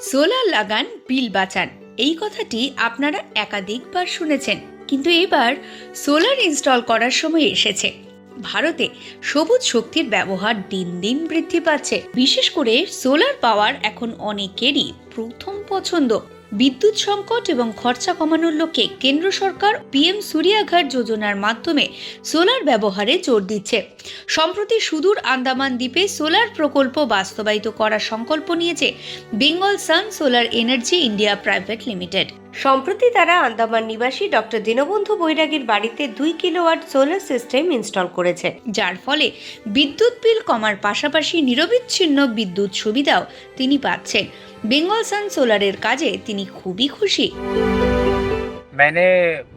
Solar লাগান, বিল বাঁচান। এই কথাটি আপনারা একাধিকবার শুনেছেন, কিন্তু এবার সোলার ইনস্টল করার সময় এসেছে। ভারতে সবুজ শক্তির ব্যবহার দিন দিন বৃদ্ধি পাচ্ছে। বিশেষ করে সোলার পাওয়ার এখন অনেকেরই প্রথম পছন্দ। বিদ্যুৎ সংকট এবং খরচা কমানোর লক্ষ্যে কেন্দ্র সরকার পিএম সূর্যাঘাট যোজনার মাধ্যমে সোলার ব্যবহারে জোর দিচ্ছে। সম্প্রতি সুদূর আন্দামান দ্বীপে সোলার প্রকল্প বাস্তবায়িত করার সংকল্প নিয়েছে Bengal sun solar energy India private limited. সম্প্রতি তারা আন্দামান নিবাসী ডক্টর দীনবন্ধু বৈরাগীর বাড়িতে দুই কিলোওয়াট সোলার সিস্টেম ইনস্টল করেছে যার ফলে বিদ্যুৎ বিল কমার পাশাপাশি নিরবিচ্ছিন্ন বিদ্যুৎ সুবিধাও তিনি পাচ্ছেন বেঙ্গল সান সোলারের কাজে তিনি খুবই খুশি मैंने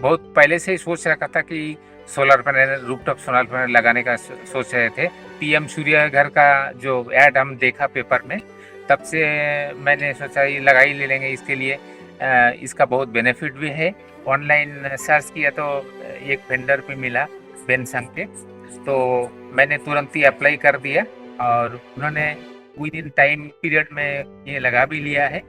बहुत पहले से ही सोच रखा था कि solar panel rooftop solar panel लगाने का सो- सोच रहे थे पीएम सूर्य घर का जो ऐड हम देखा पेपर में तब से मैंने सोचा ये लगा ही ले लेंगे इसके लिए अ, इसका बहुत बेनिफिट भी है ऑनलाइन सर्च किया तो एक वेंडर पे मिला बेनसंग के तो मैंने तुरंत ही अप्लाई कर दिया और उन्होंने विद इन टाइम पीरियड में ये लगा भी लिया है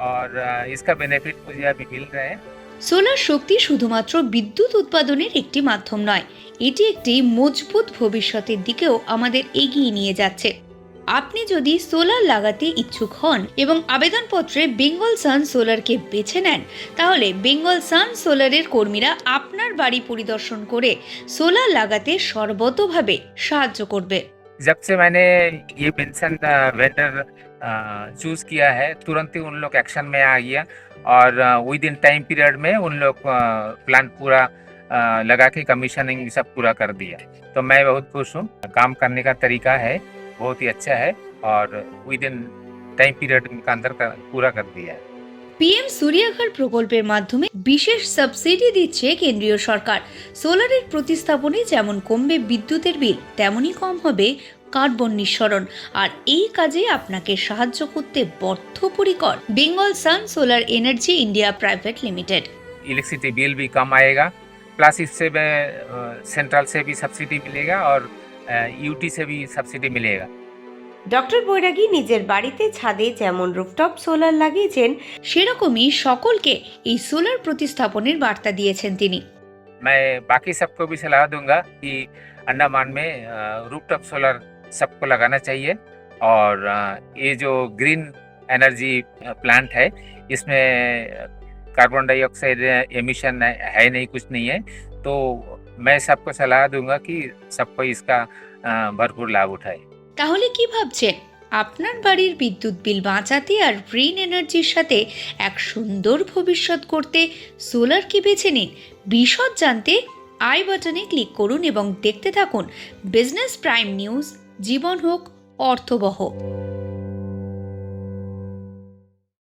और अ, इसका बेनिफिट मुझे अभी मिल रहा है সোলার শক্তি শুধুমাত্র বিদ্যুৎ উৎপাদনের একটি মাধ্যম নয় এটি একটি মজবুত ভবিষ্যতের দিকেও আমাদের এগিয়ে নিয়ে যাচ্ছে আপনি যদি সোলার লাগাতে ইচ্ছুক হন এবং আবেদনপত্রে বেঙ্গল সান সোলারকে বেছে নেন তাহলে বেঙ্গল সান সোলারের কর্মীরা আপনার বাড়ি পরিদর্শন করে সোলার লাগাতে সর্বতোভাবে সাহায্য করবে जब से मैंने ये पेंशन वेंडर चूज किया है तुरंत ही उन लोग एक्शन में आ गया और विद इन टाइम पीरियड में उन लोग प्लान पूरा अ, लगा के कमीशनिंग सब पूरा कर दिया तो मैं बहुत खुश हूँ काम करने का तरीका है बहुत ही अच्छा है और विद इन टाइम पीरियड के अंदर कर, पूरा कर दिया है পিএম সূর্যাঘর প্রকল্পের মাধ্যমে বিশেষ সাবসিডি দিচ্ছে কেন্দ্রীয় সরকার সোলারের প্রতিস্থাপনে যেমন কমবে বিদ্যুতের বিল তেমনই কম হবে কার্বন নিঃসরণ আর এই কাজে আপনাকে সাহায্য করতে বদ্ধপরিকর Bengal sun solar energy India private limited electricity bill भी कम आएगा प्लस इससे में सेंट्रल से भी सब्सिडी मिलेगा और यूटी से भी सब्सिडी मिलेगा ডক্টর বৈরাগী নিজের বাড়িতে ছাদে যেমন রুফটপ সোলার লাগিয়েছেন সেরকমই সকলকে এই সোলার প্রতিস্থাপনের বার্তা দিয়েছেন তিনি मैं बाकी सबको भी सलाह दूंगा कि अंडमान में रूपटॉप सोलर सबको लगाना चाहिए और अ, ये जो ग्रीन एनर्जी प्लांट है इसमें कार्बन डाइऑक्साइड एमिशन है नहीं कुछ नहीं है तो मैं सबको सलाह दूंगा कि सबको इसका अ, भरपूर लाभ उठाए তাহলে কি ভাবছেন আপনার বাড়ির বিদ্যুৎ বিল বাঁচাতে আর গ্রিন এনার্জির সাথে এক সুন্দর ভবিষ্যৎ করতে সোলার কি বেছে নিন বিশদ জানতে আই বাটনে ক্লিক করুন এবং দেখতে থাকুন বিজনেস প্রাইম নিউজ জীবন হোক অর্থবহ